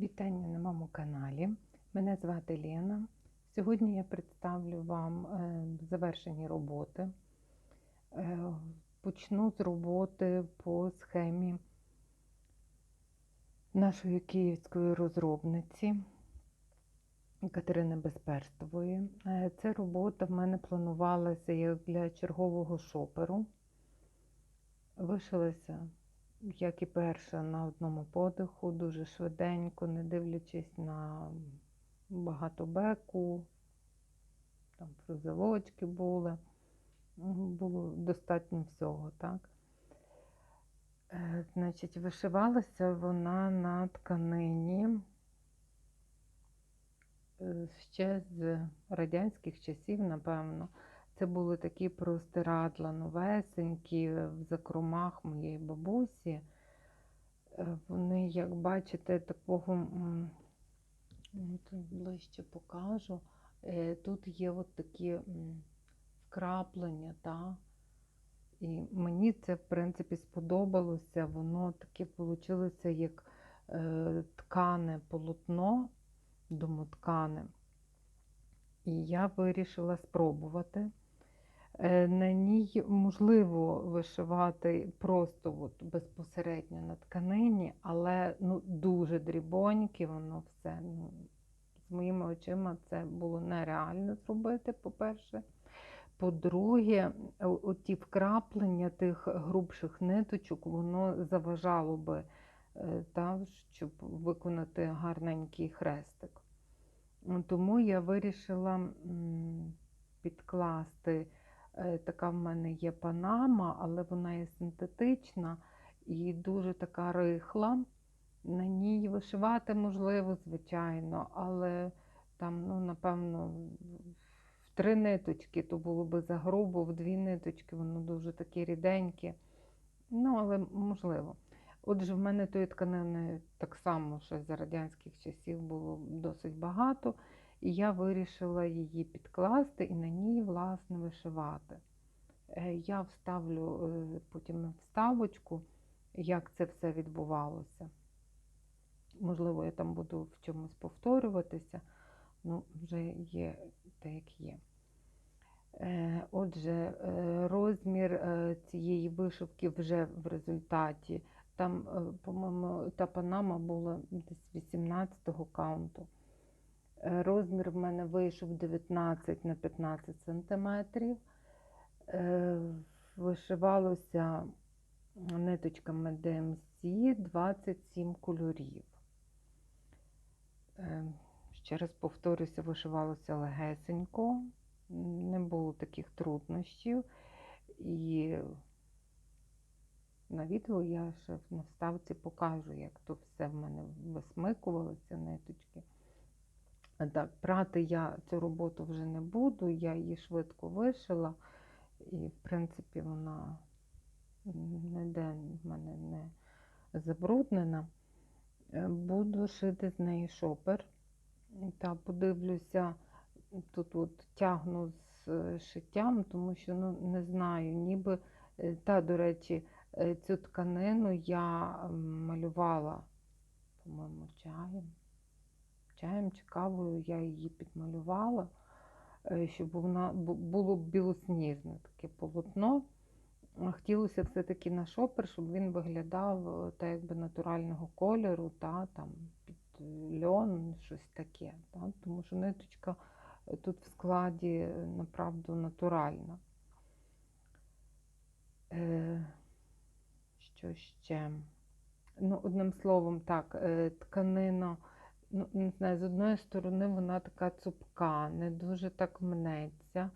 Вітання на моєму каналі. Мене звати Лена. Сьогодні я представлю вам е, завершені роботи. Е, Почну з роботи по схемі нашої київської розробниці Катерини Безперстової. Е, Ця робота в мене планувалася як для чергового шоперу. Вишилася як і перша, на одному подиху, дуже швиденько, не дивлячись на багато беку, там фрузелочки були, було достатньо всього, так. Е, Значить, вишивалася вона на тканині е, ще з радянських часів, напевно. Це були такі простирадла новесенькі в закромах моєї бабусі. Е, Вони, як бачите, такого тут ближче покажу. Е, Тут є от такі вкраплення, та? І мені це, в принципі, сподобалося. Воно таке вийшло як е, ткане полотно, домоткане. І я вирішила спробувати. Е, На ній можливо вишивати просто от безпосередньо на тканині, але ну, дуже дрібоньке воно все. Ну, з моїми очима це було нереально зробити, по-перше. По-друге, оті вкраплення тих грубших ниточок, воно заважало би, е, та, щоб виконати гарненький хрестик. Тому я вирішила підкласти. Е, Така в мене є панама, але вона є синтетична і дуже така рихла. На ній вишивати можливо, звичайно, але там, ну, напевно, в три ниточки то було би за грубо, в дві ниточки воно дуже таке ріденьке. Ну, але можливо. Отже, в мене тої тканини так само, що за радянських часів було досить багато, і я вирішила її підкласти і на ній, власне, вишивати. Е, Я вставлю е, потім вставочку, як це все відбувалося. Можливо, я там буду в чомусь повторюватися, ну, вже є те, як є. Е, Отже, розмір цієї вишивки вже в результаті. Там, по-моєму, та панама була десь 18-го каунту. Е, Розмір в мене вийшов 19 на 15 сантиметрів. Е, Вишивалося ниточками DMC 27 кольорів. Е, Ще раз повторюся, вишивалося легесенько, не було таких труднощів. І на відео я ще на вставці покажу, як то все в мене висмикувалося ниточки. Так, прати я цю роботу вже не буду, я її швидко вишила, і, в принципі, вона ніде в мене не забруднена. Е, Буду шити з неї шопер. Та подивлюся, тут от тягну з е, шиттям, тому що ну, не знаю, ніби е, та, до речі, цю тканину я малювала, по-моєму, чаєм. Чаєм чи я її підмалювала, е, щоб вона було білосніжне таке полотно. Хотілося все-таки на шопер, щоб він виглядав е, так якби натурального кольору, та, там, під е, льон, щось таке. Та, тому що ниточка тут в складі направду натуральна. Е, що ще? Ну, одним словом, так, тканина, ну, не знаю, з одної сторони вона така цупка, не дуже так мнеться.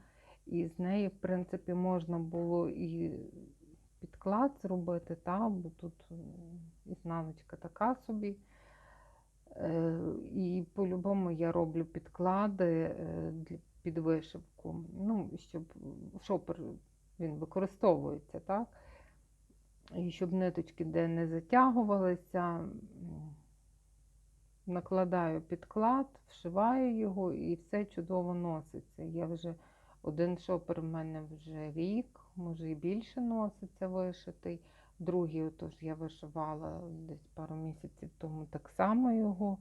І з неї, в принципі, можна було і підклад зробити, та, бо тут ізнаночка така собі. Е, І по-любому я роблю підклади е, під вишивку, ну, щоб шопер він використовується, так? І щоб ниточки де не затягувалися, накладаю підклад, вшиваю його і все чудово носиться. Я вже один шопер в мене вже рік, може і більше носиться вишитий. Другий, отож, я вишивала десь пару місяців тому так само його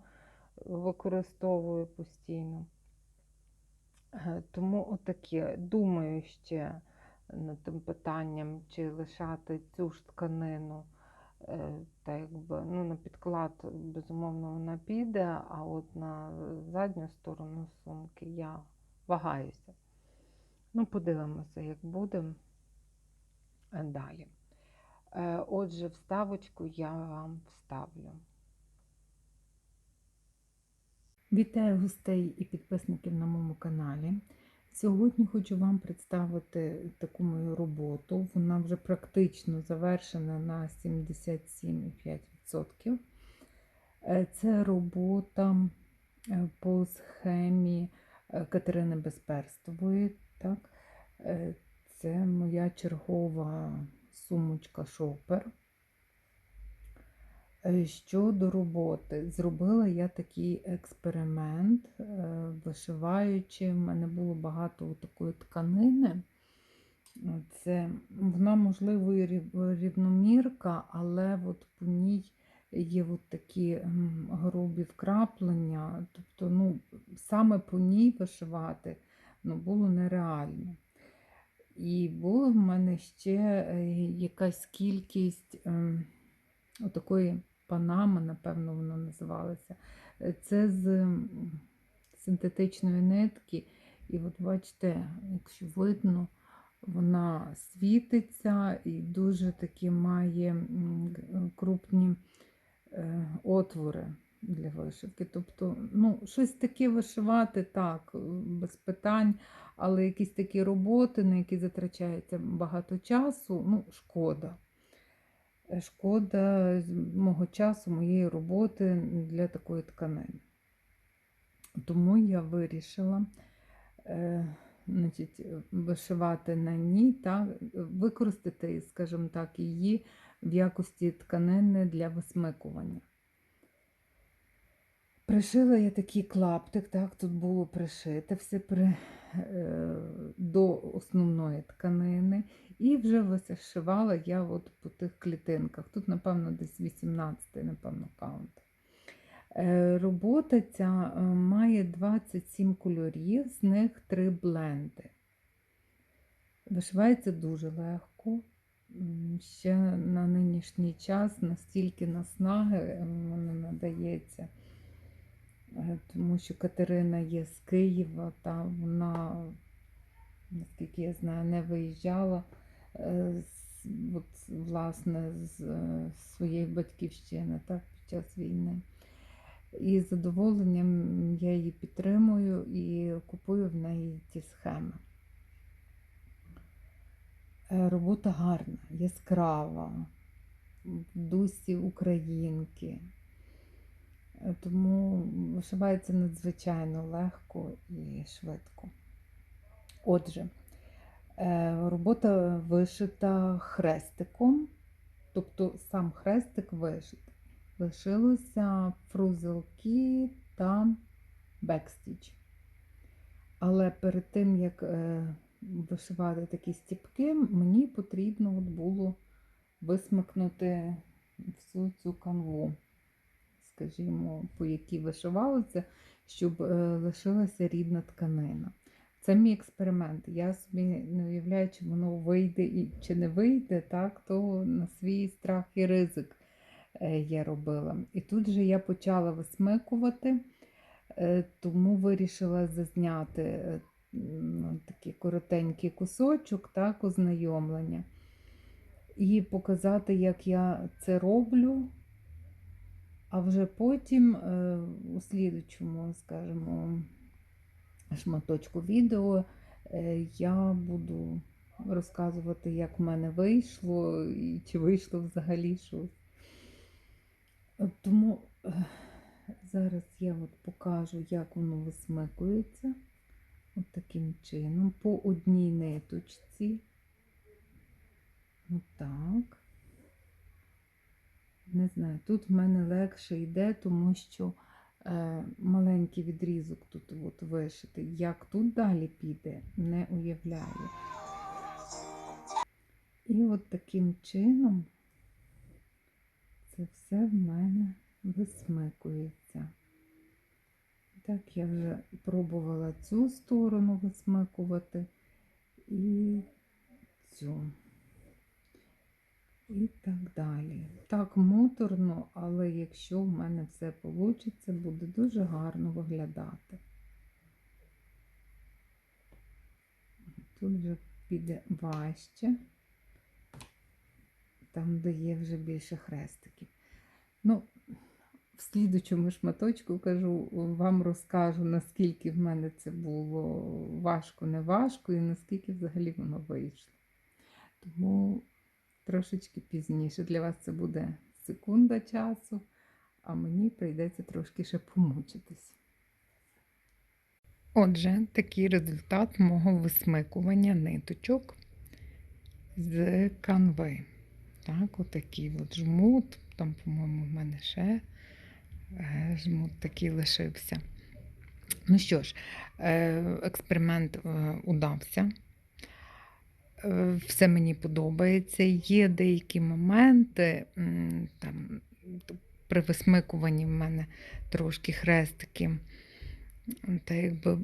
використовую постійно. Е, Тому отаке. Думаю ще над тим питанням, чи лишати цю ж тканину. Е, Та якби, ну, на підклад, безумовно, вона піде, а от на задню сторону сумки я вагаюся. Ну, подивимося, як буде е, далі. Е, Отже, вставочку я вам вставлю. Вітаю гостей і підписників на моєму каналі. Сьогодні хочу вам представити таку мою роботу. Вона вже практично завершена на 77,5%. Е, Це робота е, по схемі е, Катерини Безперстової. Так? Це моя чергова сумочка шопер. Е, Щодо роботи, зробила я такий експеримент, е, вишиваючи, в мене було багато такої тканини. Це вона, можливо, рівномірка, але от по ній є от такі грубі вкраплення. Тобто, ну, саме по ній вишивати ну, було нереально. І була в мене ще е, якась кількість ем, панами, напевно, воно називалося. Е, Це з синтетичної нитки. І от бачите, якщо видно, вона світиться і дуже такі має крупні е, отвори для вишивки. Тобто, ну, щось таке вишивати так, е, без питань, але якісь такі роботи, на які затрачається багато часу, ну, шкода. Шкода мого часу, моєї роботи для такої тканини. Тому я вирішила е, значить, вишивати на ній, та, використати, скажімо так, її в якості тканини для висмикування. Пришила я такий клаптик, так, тут було пришите все при, е, до основної тканини. І вже вишивала я от по тих клітинках. Тут, напевно, десь 18 напевно, каунт. Е, Робота ця е, має 27 кольорів, з них 3 бленди. Вишивається дуже легко. Ще на нинішній час настільки наснаги е, вона надається, тому що Катерина є з Києва, та вона, наскільки я знаю, не виїжджала е, з, от, власне, з е, своєї батьківщини так, під час війни. І з задоволенням я її підтримую і купую в неї ті схеми. Е, Робота гарна, яскрава, в дусі українки. Тому вишивається надзвичайно легко і швидко. Отже, е, робота вишита хрестиком, тобто сам хрестик вишитий. Лишилося фрузелки та бекстіч. Але перед тим, як е, вишивати такі стіпки, мені потрібно от було висмикнути всю цю канву, скажімо, по якій вишивалося, щоб е, лишилася рідна тканина. Це мій експеримент. Я собі не уявляю, чи воно вийде і чи не вийде, так, то на свій страх і ризик е, я робила. І тут же я почала висмикувати, е, тому вирішила зазняти е, такий коротенький кусочок, так, ознайомлення. І показати, як я це роблю. А вже потім е, у слідучому, скажімо, шматочку відео е, я буду розказувати, як в мене вийшло і чи вийшло взагалі щось. Тому е, зараз я от покажу, як воно висмикується. От таким чином, по одній ниточці. Отак. Не знаю, тут в мене легше йде, тому що е, маленький відрізок тут от вишитий. Як тут далі піде, не уявляю. І от таким чином це все в мене висмикується. Так, я вже пробувала цю сторону висмикувати і цю. І так далі. Так муторно, але якщо в мене все вийде, буде дуже гарно виглядати. Тут вже піде важче, там, де є вже більше хрестиків. Ну, в слідучому шматочку кажу, вам розкажу, наскільки в мене це було важко, не важко, і наскільки взагалі воно вийшло. Тому трошечки пізніше. Для вас це буде секунда часу, а мені прийдеться трошки ще помучитись. Отже, такий результат мого висмикування ниточок з канви. Так, отакий от жмут. Там, по-моєму, в мене ще е, жмут такий лишився. Ну що ж, е, експеримент е, удався. Все мені подобається. Є деякі моменти, там, при висмикуванні в мене трошки хрестики. Та якби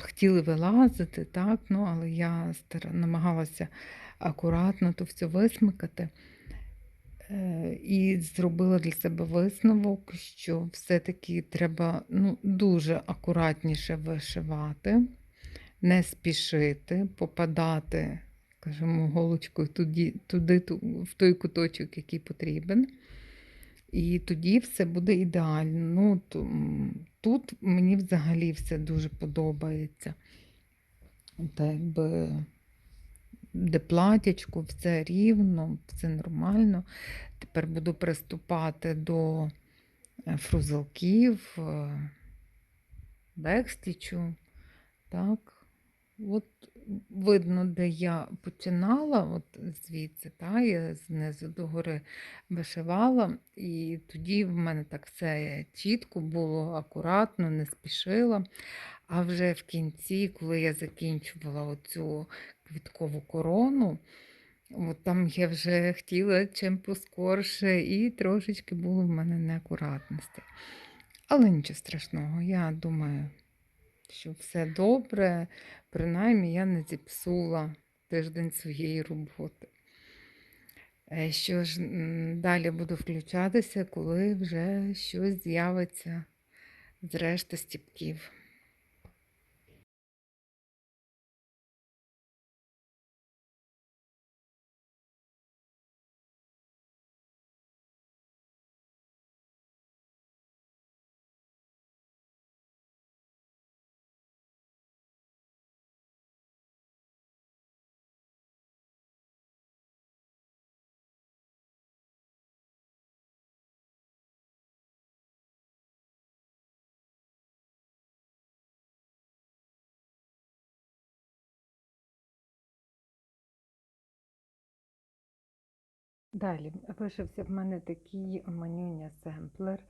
хотіли вилазити, так, ну, але я стара- намагалася акуратно то все висмикати. Е, І зробила для себе висновок, що все-таки треба ну, дуже акуратніше вишивати, не спішити, попадати, скажімо, голочкою туди, туди, в той куточок, який потрібен. І тоді все буде ідеально. Ну, тут мені взагалі все дуже подобається. Та якби де платячку, все рівно, все нормально. Тепер буду приступати до е, фрузелків, е, бекстічу. Так. От видно, де я починала, от звідси, та, я знизу до гори вишивала, і тоді в мене так все чітко було, акуратно, не спішила. А вже в кінці, коли я закінчувала оцю квіткову корону, от там я вже хотіла чим поскорше, і трошечки було в мене неакуратності. Але нічого страшного, я думаю, що все добре, принаймні я не зіпсула тиждень своєї роботи. Е, Що ж, далі буду включатися, коли вже щось з'явиться з решти стіпків. Далі вишився в мене такий манюня семплер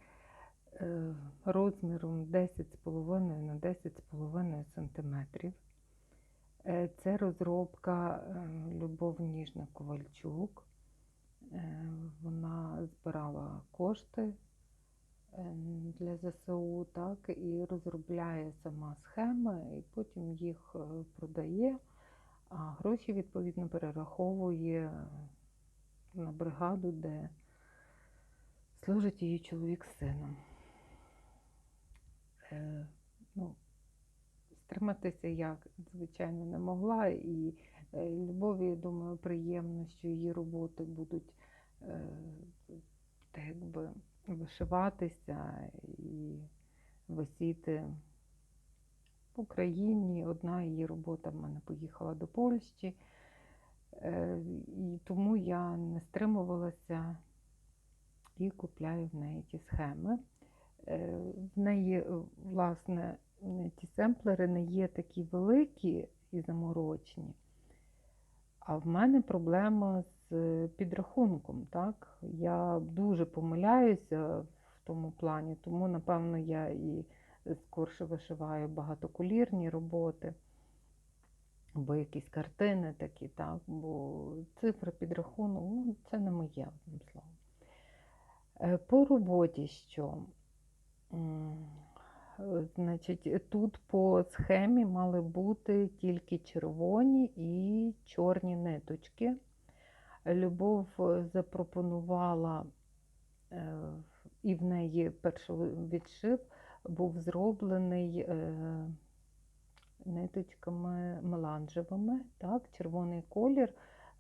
е, розміром 10,5 на 10,5 см. Е, Це розробка е, Любов Ніжна Ковальчук. Вона збирала кошти для ЗСУ, так, і розробляє сама схеми, і потім їх продає, а гроші відповідно перераховує на бригаду, де служить її чоловік з сином. Е, ну, стриматися я, звичайно, не могла. І е, Любові, я думаю, приємно, що її роботи будуть е, так якби вишиватися і висіти в Україні. Одна її робота в мене поїхала до Польщі. Е, І тому я не стримувалася і купляю в неї ті схеми. Е, В неї, е, власне, ті семплери не є такі великі і заморочені. А в мене проблема з підрахунком. Так? Я дуже помиляюся в тому плані, тому, напевно, я і скорше вишиваю багатокулірні роботи або якісь картини такі, так, бо цифра підрахунок, ну, це не моє одним словом. Е, По роботі що? Значить, тут по схемі мали бути тільки червоні і чорні ниточки. Любов е, запропонувала, е, і в неї перший відшив був зроблений ниточками меланжевими. Так? Червоний колір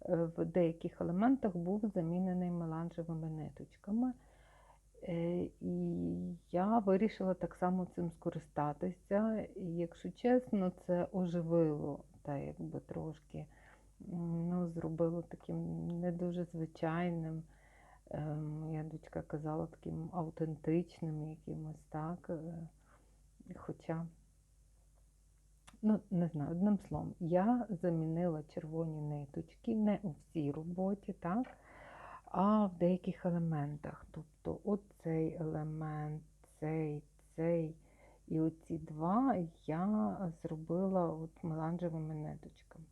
е, в деяких елементах був замінений меланжевими ниточками. Е, І я вирішила так само цим скористатися. І, якщо чесно, це оживило та якби трошки ну, зробило таким не дуже звичайним. е, Моя дочка казала таким автентичним якимось так. Хоча, ну, не знаю, одним словом, я замінила червоні ниточки не у всій роботі, так? а в деяких елементах. Тобто оцей елемент, цей, цей і оці два я зробила от меланжевими ниточками.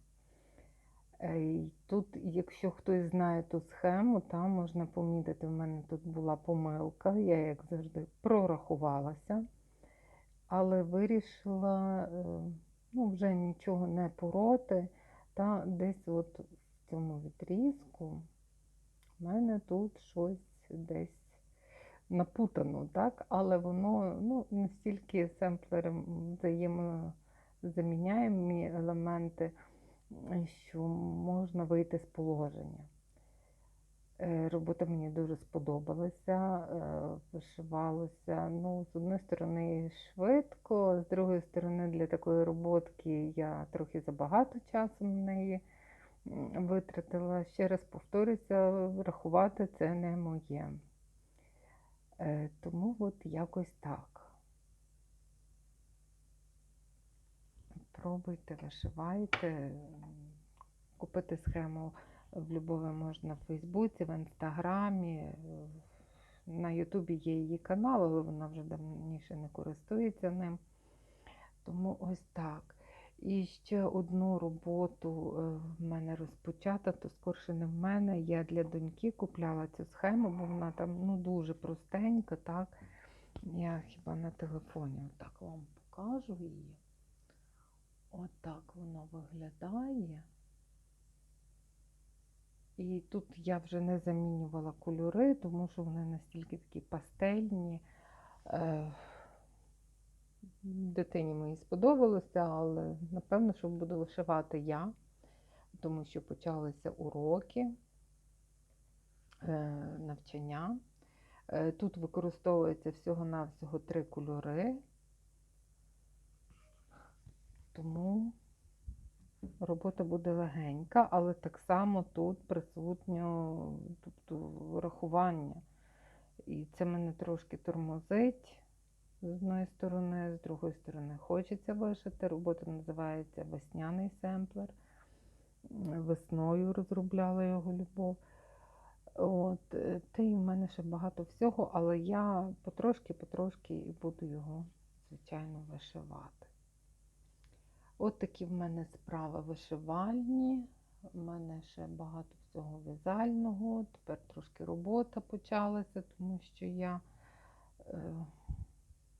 Е, Тут, якщо хтось знає ту схему, там можна помітити, в мене тут була помилка, я, як завжди, прорахувалася, але вирішила е, ну, вже нічого не пороти, та десь от в цьому відрізку у мене тут щось десь напутано, так? але воно ну, настільки семплери взаємозаміняємі елементи, що можна вийти з положення. Е, Робота мені дуже сподобалася, е, вишивалося. Ну, з одної сторони, швидко, з другої сторони, для такої роботки я трохи забагато часу на неї витратила. Ще раз повторюся, рахувати це не моє. Е, Тому от якось так. Пробуйте, вишивайте. Купити схему в Любові можна в Фейсбуці, в Інстаграмі. е, На Ютубі є її канал, але вона вже давніше не користується ним. Тому ось так. І ще одну роботу е, в мене розпочата, то скорше не в мене. Я для доньки купляла цю схему, бо вона там ну, дуже простенька, так. Я хіба на телефоні отак вам покажу її. Отак воно виглядає. І тут я вже не замінювала кольори, тому що вони настільки такі пастельні. Е, Дитині мені сподобалося, але напевно, що буду вишивати я, тому що почалися уроки, е, навчання. Е, Тут використовується всього-навсього три кольори, тому робота буде легенька, але так само тут присутньо тобто, рахування. І це мене трошки тормозить з одної сторони, з другої сторони хочеться вишити. Робота називається Весняний семплер. Весною розробляла його любов. От, та й в мене ще багато всього, але я потрошки-потрошки і буду його, звичайно, вишивати. От такі в мене справи вишивальні. У мене ще багато всього в'язального. Тепер трошки робота почалася, тому що я. Е,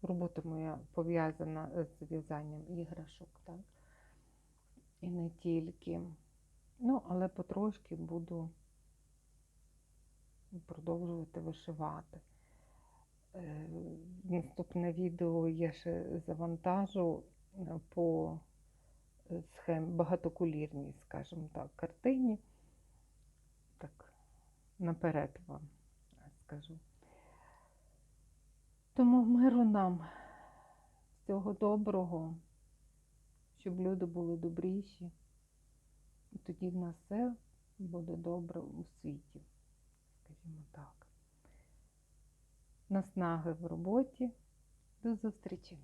Робота моя пов'язана з в'язанням іграшок, так? І не тільки. Ну, але потрошки буду продовжувати вишивати. Е, Наступне відео я ще завантажу е, по схем багатокулірній, скажімо так, картині. Так, наперед вам скажу. Тому миру нам, всього доброго, щоб люди були добріші. І тоді в нас все буде добре у світі, скажімо так. Наснаги в роботі. До зустрічі!